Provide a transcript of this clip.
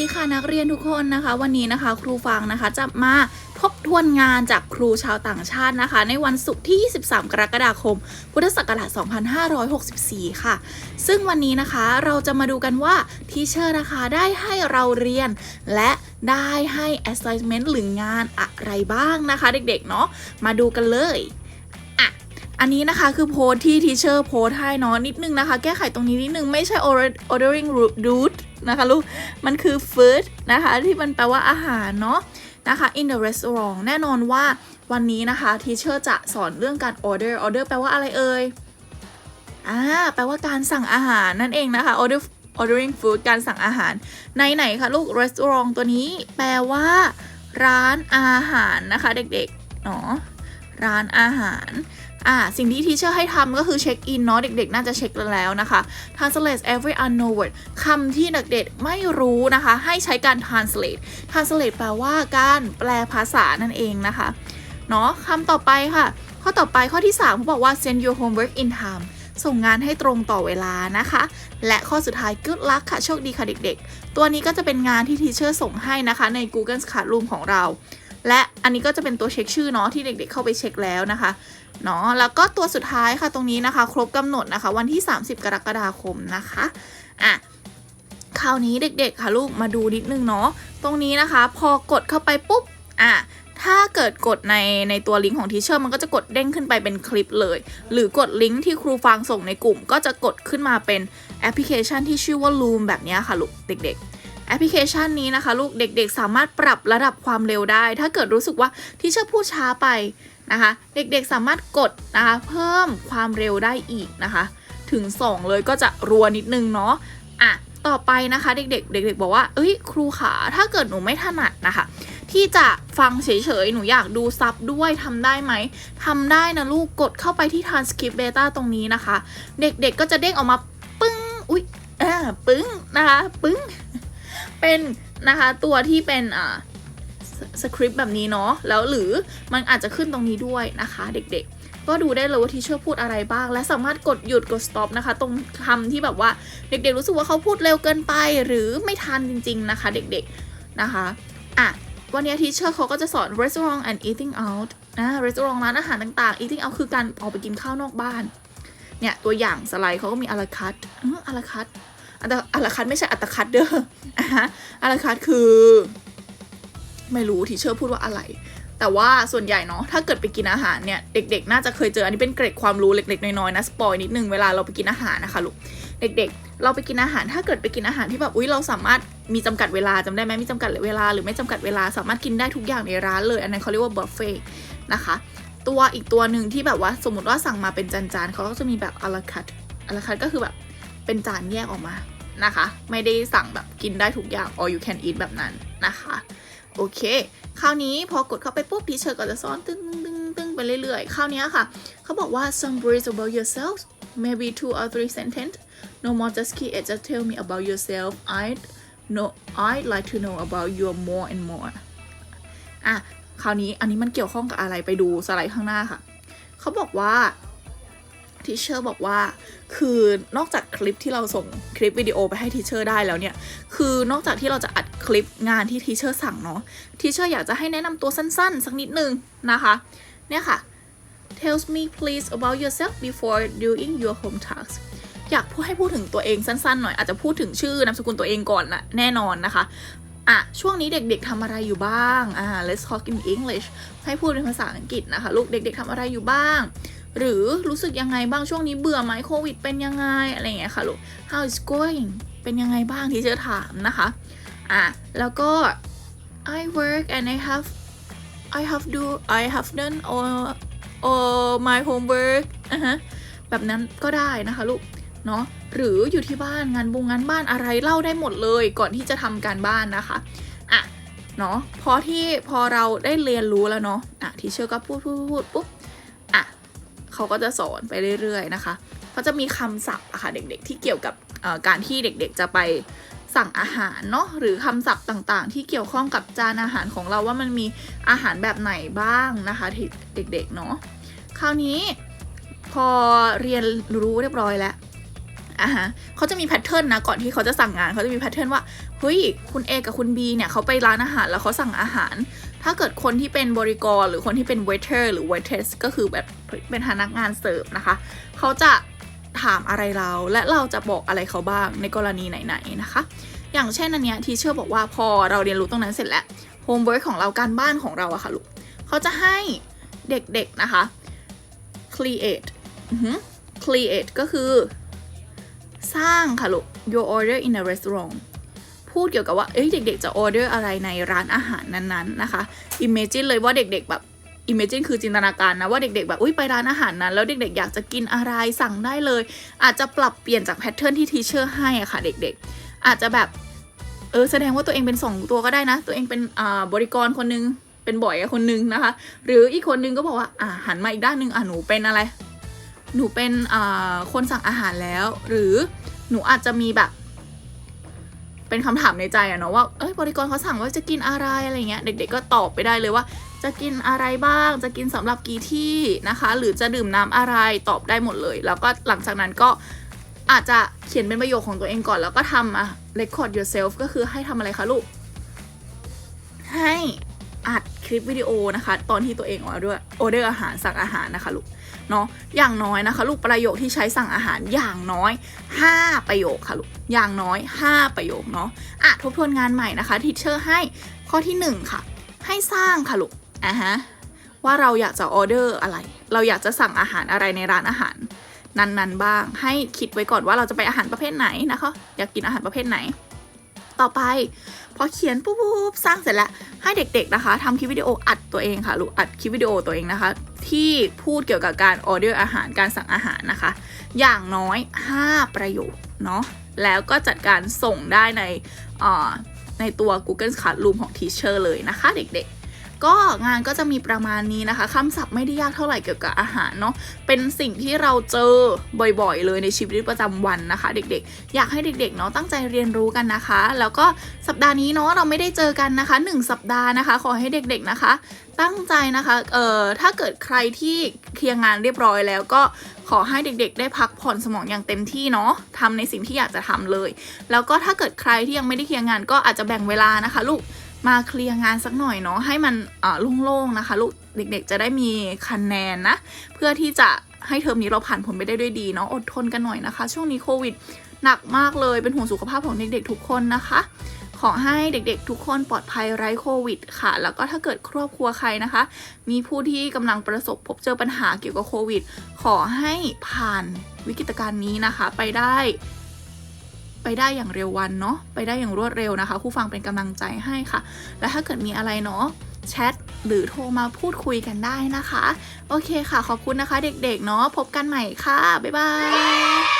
ดีค่ะนักเรียนทุกคนนะคะ วันนี้นะคะครูฟังนะคะจะมาทบทวนงานจากครูชาวต่างชาตินะคะ ในวันศุกร์ที่ 23 กรกฎาคม พุทธศักราช 2564 ค่ะ ซึ่งวันนี้นะคะเราจะมาดูกันว่าทีเชอร์นะคะได้ให้เราเรียน และได้ให้ assignment หรืองานอะไรบ้างนะคะ เด็กๆเนาะมาดูกันเลยอะอันนี้นะคะคือโพสที่ทีเชอร์โพสให้เนาะนิดนึงนะคะ แก้ไขตรงนี้นิดนึงไม่ใช่ order- ordering route นะคะลูก มันคือ food นะคะ ที่มันแปลว่าอาหารเนาะนะคะ in the restaurant แน่นอนว่าวันนี้นะคะทีเชอร์จะสอนเรื่องการ order order แปลว่าอะไรเอ่ยอ่าแปลว่าการสั่งอาหารนั่นเองนะคะ order ordering food การสั่งอาหาร ในไหนคะลูก restaurant ตัวนี้ แปลว่า ร้านอาหารนะคะ เด็กๆเนาะร้านอาหาร อ่าสิ่งที่ทีเชอร์ให้ทำก็คือเช็คอินเนาะเด็กๆ น่าจะเช็คแล้วนะคะ translate every unknown word คำที่เด็กๆไม่รู้นะคะ ให้ใช้การ translate translate แปลว่าการแปลภาษานั่นเองนะคะเนาะคำต่อไปค่ะ ข้อต่อไปข้อที่3เขาบอกว่า send your homework in time ส่งงานให้ตรงต่อเวลานะคะ และข้อสุดท้าย good luck ค่ะ โชคดีค่ะเด็กๆ ตัวนี้ก็จะเป็นงานที่ทีเชอร์ส่งให้นะคะ ใน Google Classroom ของเรา และอันนี้ก็จะเป็นตัวเช็คชื่อเนาะที่เด็กๆ เข้าไปเช็คแล้วนะคะ เนาะแล้วก็ตัวสุดท้ายค่ะตรงนี้นะคะ ครบกำหนดนะคะ วันที่ 30 กรกฎาคมนะคะอะคราวนี้เด็กๆ ค่ะลูกมาดูนิดนึงเนาะตรงนี้นะคะ พอกดเข้าไปปุ๊บอะถ้าเกิดกดในในตัวลิงก์ของทีเชอร์มันก็จะกดเด้งขึ้นไปเป็นคลิปเลย หรือกดลิงก์ที่ครูฟังส่งในกลุ่ม ก็จะกดขึ้นมาเป็นแอปพลิเคชันที่ชื่อว่า Loom แบบนี้ค่ะลูกเด็ก ๆแอปพลิเคชันนี้นะคะ ลูกเด็กๆ สามารถปรับระดับความเร็วได้ ถ้าเกิดรู้สึกว่าที่เชอร์พูดช้าไป นะคะ เด็กๆสามารถกดนะคะเพิ่มความเร็วได้อีกนะคะ ถึง 2 เลยก็จะรัวนิดนึงเนาะอะต่อไปนะคะเด็กๆ เด็ก ๆ บอกว่า เอ้ยครูขาถ้าเกิดหนูไม่ถนัดนะคะ ที่จะฟังเฉยๆ หนูอยากดูซับด้วยทำได้ไหมทำได้นะลูกกดเข้าไปที่ transcript beta ตรงนี้นะคะ เด็กๆก็จะเด้งออกมาปึ้งอุ๊ยอ่าปึ้งนะคะปึ้งเป็นนะคะตัวที่เป็นอ่า สคริปต์แบบนี้เนาะแล้วหรือมันอาจจะขึ้นตรงนี้ด้วยนะคะเด็กๆ ก็ดูได้เลยว่าทีเชอร์พูดอะไรบ้าง และสามารถกดหยุดกด stop นะคะ ตรงคำที่แบบว่าเด็กๆ รู้สึกว่าเขาพูดเร็วเกินไป หรือไม่ทันจริง ๆ นะคะ เด็กๆนะคะอะวันนี้ทีเชอร์เขาก็จะสอน restaurant and eating out นะ restaurant ร้านอาหารต่างๆ eating out คือการออกไปกินข้าวนอกบ้านเนี่ยตัวอย่างสไลด์เขาก็มีอาราคัตอาราคัตอัตอาราคัตไม่ใช่อัตคัตเด้ออะฮะอาราคัตคือ ไม่รู้ทีเชอร์พูดว่าอะไร แต่ว่าส่วนใหญ่เนาะถ้าเกิดไปกินอาหารเนี่ยเด็กๆ น่าจะเคยเจออันนี้เป็นเกร็ดความรู้เล็กๆน้อยๆนะสปอยนิดนึงเวลาเราไปกินอาหารนะคะลูกเด็กๆ เราไปกินอาหารถ้าเกิดไปกินอาหารที่แบบอุ้ยเราสามารถมีจำกัดเวลาจำได้ไหมมีจำกัดเวลาหรือไม่จำกัดเวลาสามารถกินได้ทุกอย่างในร้านเลย อันนั้นเขาเรียกว่าบุฟเฟ่นะคะตัวอีกตัวหนึ่งที่แบบว่าสมมติว่าสั่งมาเป็นจานๆเขาก็จะมีแบบอาราคัตอาราคัตก็คือแบบเป็นจานแยกออกมานะคะ ไม่ได้สั่งแบบกินได้ทุกอย่าง all you can eat แบบนั้นนะคะ โอเค คราวนี้พอกดเข้าไปปุ๊บทีเชอร์ก็จะซ้อนตึ้งตึ้งตึ้งไปเรื่อยๆ คราวนี้ค่ะ เขาบอกว่า some words about yourself maybe two or three sentence no more just key it just tell me about yourself I know I'd like to know about you more and more อะ คราวนี้อันนี้มันเกี่ยวข้องกับอะไรไปดูสไลด์ข้างหน้าค่ะ เขาบอกว่า ทีเชอร์บอกว่าคือนอกจากคลิปที่เราส่งคลิปวิดีโอไปให้ทีเชอร์ได้แล้วเนี่ย คือนอกจากที่เราจะอัดคลิปงานที่ทีเชอร์สั่งเนาะทีเชอร์อยากจะให้แนะนำตัวสั้นๆ สักนิดนึงนะคะ เนี่ยค่ะ tells me please about yourself before doing your home tasks อยากพูดให้พูดถึงตัวเองสั้นๆหน่อย อาจจะพูดถึงชื่อนามสกุลตัวเองก่อนนะแน่นอนนะคะอะช่วงนี้เด็กๆทำอะไรอยู่บ้างอ่า let's talk in English ให้พูดเป็นภาษาอังกฤษนะคะ ลูกเด็กๆทำอะไรอยู่บ้าง หรือรู้สึกยังไงบ้างช่วงนี้เบื่อไหมโควิดเป็นยังไงอะไรเงี้ยค่ะลูก how is going เป็นยังไงบ้างที่เจอถามนะคะอะแล้วก็ I work and I have I have do I have done all all my homework อะฮะแบบนั้นก็ได้นะคะลูกเนาะหรืออยู่ที่บ้านงานบงงานบ้านอะไรเล่าได้หมดเลยก่อนที่จะทำการบ้านนะคะอะเนาะพอที่พอเราได้เรียนรู้แล้วเนาะอะทีเชอร์ก็พูดพูดพูดปุ๊บ เขาก็จะสอนไปเรื่อยๆนะคะเขาจะมีคำศัพท์อะค่ะเด็กๆ ที่เกี่ยวกับการที่เด็กๆจะไปสั่งอาหารเนาะหรือคำศัพท์ต่างๆ ที่เกี่ยวข้องกับจานอาหารของเราว่ามันมีอาหารแบบไหนบ้างนะคะเด็กๆเนาะคราวนี้พอเรียนรู้เรียบร้อยแล้วอะฮะเขาจะมีแพทเทิร์นนะก่อนที่เขาจะสั่งงานเขาจะมีแพทเทิร์นว่าเฮ้ยคุณ A กับคุณ B เนี่ยเขาไปร้านอาหารแล้วเขาสั่งอาหาร ถ้าเกิดคนที่เป็นบริกร หรือคนที่เป็น waiter หรือ waitress ก็คือแบบเป็นพนักงานเสิร์ฟนะคะ เขาจะถามอะไรเราและเราจะบอกอะไรเขาบ้างในกรณีไหนๆนะคะ อย่างเช่นอันเนี้ยทีเชอร์บอกว่าพอเราเรียนรู้ตรงนั้นเสร็จแล้ว homework ของเราการบ้านของเราอะค่ะลูกเขาจะให้เด็กๆนะคะ create create ก็คือ สร้างค่ะลูก your order in a restaurant พูดเกี่ยวกับว่า เอ้ยเด็ก ๆ จะ order อะไรในร้านอาหารนั้นๆนะคะ imagine เลยว่าเด็ก ๆ แบบ imagine คือจินตนาการนะว่าเด็ก ๆ แบบอุ้ยไปร้านอาหารนั้น แล้วเด็ก ๆ อยากจะกินอะไรสั่งได้เลย อาจจะปรับเปลี่ยนจากแพทเทิร์นที่ทีเชอร์ให้อะค่ะ เด็ก ๆ อาจจะแบบเออแสดงว่าตัวเองเป็นสองตัวก็ได้นะ ตัวเองเป็นอ่าบริกรคนนึงเป็นบ่อยคนนึงนะคะ หรืออีกคนนึงก็บอกว่าอ่าหันมาอีกด้านนึงอะหนูเป็นอะไร หนูเป็นอ่าคนสั่งอาหารแล้ว หรือหนูอาจจะมีแบบ เป็นคำถามในใจอะเนาะว่าเอ้ยบริกรเขาสั่งว่าจะกินอะไรอะไรเงี้ยเด็กๆก็ตอบไปได้เลยว่า จะกินอะไรบ้าง จะกินสำหรับกี่ที่นะคะ หรือจะดื่มน้ำอะไรตอบได้หมดเลย แล้วก็หลังจากนั้นก็อาจจะเขียนเป็นประโยคของตัวเองก่อน แล้วก็ทำอะ record yourself ก็คือให้ทำอะไรคะลูก ให้ อัดคลิปวิดีโอนะคะ ตอนที่ตัวเองออเดอร์ออเดอร์อาหารสั่งอาหารนะคะลูกเนาะอย่างน้อยนะคะ ลูกประโยคที่ใช้สั่งอาหารอย่างน้อย 5 ประโยคค่ะลูกอย่างน้อย 5 ประโยคเนาะอะทบทวนงานใหม่นะคะทิเชอร์ให้ข้อที่ 1 ค่ะ ให้สร้างค่ะลูกอะฮะว่าเราอยากจะออเดอร์อะไร เราอยากจะสั่งอาหารอะไรในร้านอาหาร นั้นๆบ้าง ให้คิดไว้ก่อนว่าเราจะไปอาหารประเภทไหนนะคะ อยากกินอาหารประเภทไหน ต่อไป พอเขียนปุ๊บสร้างเสร็จแล้วให้เด็กๆนะคะทำคลิปวิดีโออัดตัวเองค่ะลูกอัดคลิปวิดีโอตัวเองนะคะ ที่พูดเกี่ยวกับการออเดอร์อาหารการสั่งอาหารนะคะ อย่างน้อย 5 ประโยคเนาะแล้วก็จัดการส่งได้ในในตัว Google Classroom ของ Teacher เลยนะคะเด็กๆ ก็งานก็จะมีประมาณนี้นะคะคำศัพท์ไม่ได้ยากเท่าไหร่เกี่ยวกับอาหารเนาะเป็นสิ่งที่เราเจอบ่อยๆ เลยในชีวิตประจำวันนะคะ เด็กๆ อยากให้เด็กๆเนาะตั้งใจเรียนรู้กันนะคะ แล้วก็สัปดาห์นี้เนาะเราไม่ได้เจอกันนะคะ 1 สัปดาห์นะคะ ขอให้เด็กๆนะคะ ตั้งใจนะคะเอ่อถ้าเกิดใครที่เคลียร์งานเรียบร้อยแล้วก็ขอให้เด็กๆ ได้พักผ่อนสมองอย่างเต็มที่เนาะทำในสิ่งที่อยากจะทำเลย แล้วก็ถ้าเกิดใครที่ยังไม่ได้เคลียร์งานก็อาจจะแบ่งเวลานะคะ ลูก มาเคลียร์งานสักหน่อยเนาะให้มันอ่อโล่งๆนะคะลูกเด็กๆจะได้มีคะแนนนะ เพื่อที่จะให้เทอมนี้เราผ่านผลไปได้ด้วยดีเนาะอดทนกันหน่อยนะคะ ช่วงนี้โควิดหนักมากเลยเป็นห่วงสุขภาพของเด็กๆทุกคนนะคะ ขอให้เด็กๆ ทุกคนปลอดภัยไร้โควิดค่ะ แล้วก็ถ้าเกิดครอบครัวใครนะคะ มีผู้ที่กำลังประสบพบเจอปัญหาเกี่ยวกับโควิด ขอให้ผ่านวิกฤตการณ์นี้นะคะ ไปได้ ไปได้อย่างเร็ววันเนาะไปได้อย่างรวดเร็วนะคะผู้ฟังเป็นกำลังใจให้ค่ะ และถ้าเกิดมีอะไรเนาะแชทหรือโทรมาพูดคุยกันได้นะคะ โอเคค่ะ ขอบคุณนะคะเด็กๆเนาะพบกันใหม่ค่ะ บ๊ายบาย